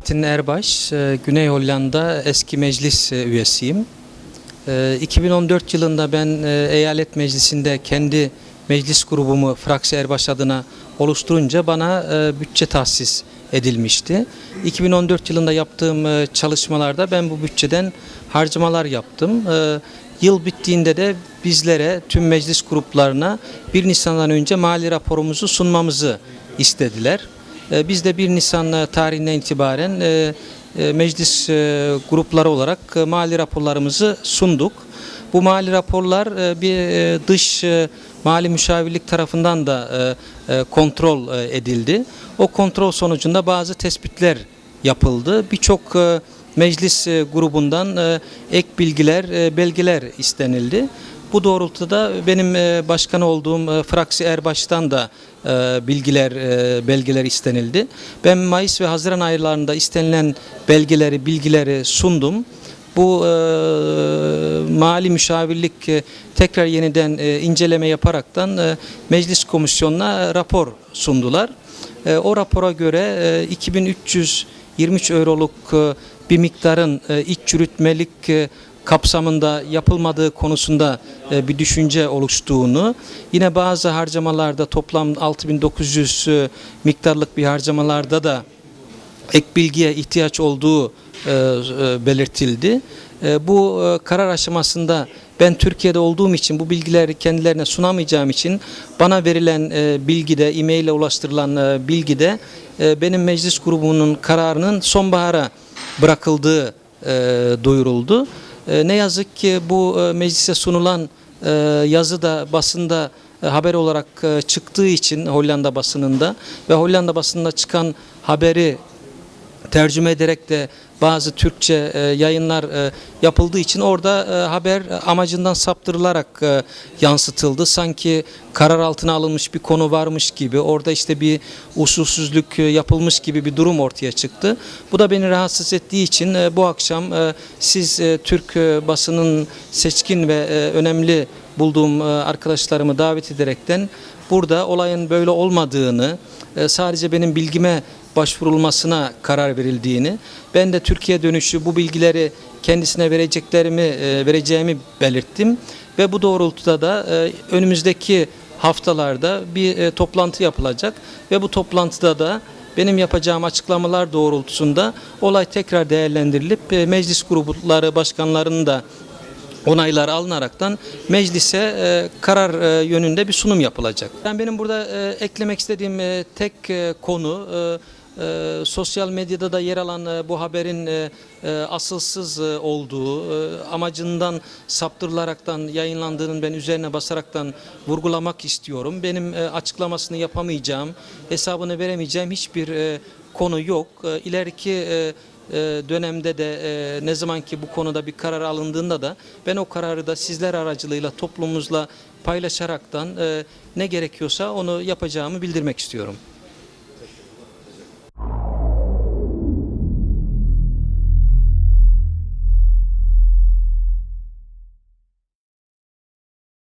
Metin Erbaş, e, Güney Hollanda eski meclis e, üyesiyim. E, 2014 yılında ben e, eyalet meclisinde kendi meclis grubumu Fraksi Erbaş adına oluşturunca bana e, bütçe tahsis edilmişti. 2014 yılında yaptığım e, çalışmalarda ben bu bütçeden harcamalar yaptım. E, Yıl bittiğinde de bizlere, tüm meclis gruplarına 1 Nisan'dan önce mali raporumuzu sunmamızı istediler. E, Biz de 1 Nisan e, tarihinden itibaren e, e, meclis grupları olarak mali raporlarımızı sunduk. Bu mali raporlar bir dış mali müşavirlik tarafından da kontrol edildi. O kontrol sonucunda bazı tespitler yapıldı. Birçok meclis grubundan ek bilgiler, belgeler istenildi. Bu doğrultuda benim e, başkan olduğum e, Fraksi Erbaş'tan da e, bilgiler, belgeler istenildi. Ben Mayıs ve Haziran aylarında istenilen belgeleri, bilgileri sundum. Bu e, mali müşavirlik e, tekrar yeniden e, inceleme yaparaktan e, meclis komisyonuna rapor sundular. E, o rapora göre e, 2323 euroluk e, bir miktarın e, iç çürütmelik e, kapsamında yapılmadığı konusunda e, bir düşünce oluştuğunu, yine bazı harcamalarda toplam 6900 e, miktarlık bir harcamalarda da ek bilgiye ihtiyaç olduğu e, belirtildi. Bu karar aşamasında ben Türkiye'de olduğum için bu bilgileri kendilerine sunamayacağım için bana verilen bilgide, e-mail ile ulaştırılan bilgide benim meclis grubunun kararının sonbahara bırakıldığı duyuruldu. E, ne yazık ki bu e, meclise sunulan e, yazı da basında e, haber olarak çıktığı için Hollanda basınında ve Hollanda basınında çıkan haberi tercüme ederek de bazı Türkçe e, yayınlar e, yapıldığı için orada e, haber amacından saptırılarak yansıtıldı. Sanki karar altına alınmış bir konu varmış gibi, orada işte bir usulsüzlük yapılmış gibi bir durum ortaya çıktı. Bu da beni rahatsız ettiği için bu akşam siz Türk basının seçkin ve önemli bulduğum e, arkadaşlarımı davet ederekten burada olayın böyle olmadığını, e, sadece benim bilgime başvurulmasına karar verildiğini, ben de Türkiye dönüşü bu bilgileri kendisine vereceklerimi e, vereceğimi belirttim. Ve bu doğrultuda da önümüzdeki haftalarda bir toplantı yapılacak. Ve bu toplantıda da benim yapacağım açıklamalar doğrultusunda olay tekrar değerlendirilip meclis grupları başkanlarının da onaylar alınaraktan meclise e, karar e, yönünde bir sunum yapılacak. Ben benim burada e, eklemek istediğim e, tek e, konu e, e, sosyal medyada da yer alan e, bu haberin e, e, asılsız e, olduğu, e, amacından saptırılaraktan yayınlandığının ben üzerine basaraktan vurgulamak istiyorum. Benim e, açıklamasını yapamayacağım, hesabını veremeyeceğim hiçbir e, konu yok. E, ileriki e, dönemde de e, ne zaman ki bu konuda bir karar alındığında da ben o kararı da sizler aracılığıyla toplumumuzla paylaşaraktan e, ne gerekiyorsa onu yapacağımı bildirmek istiyorum.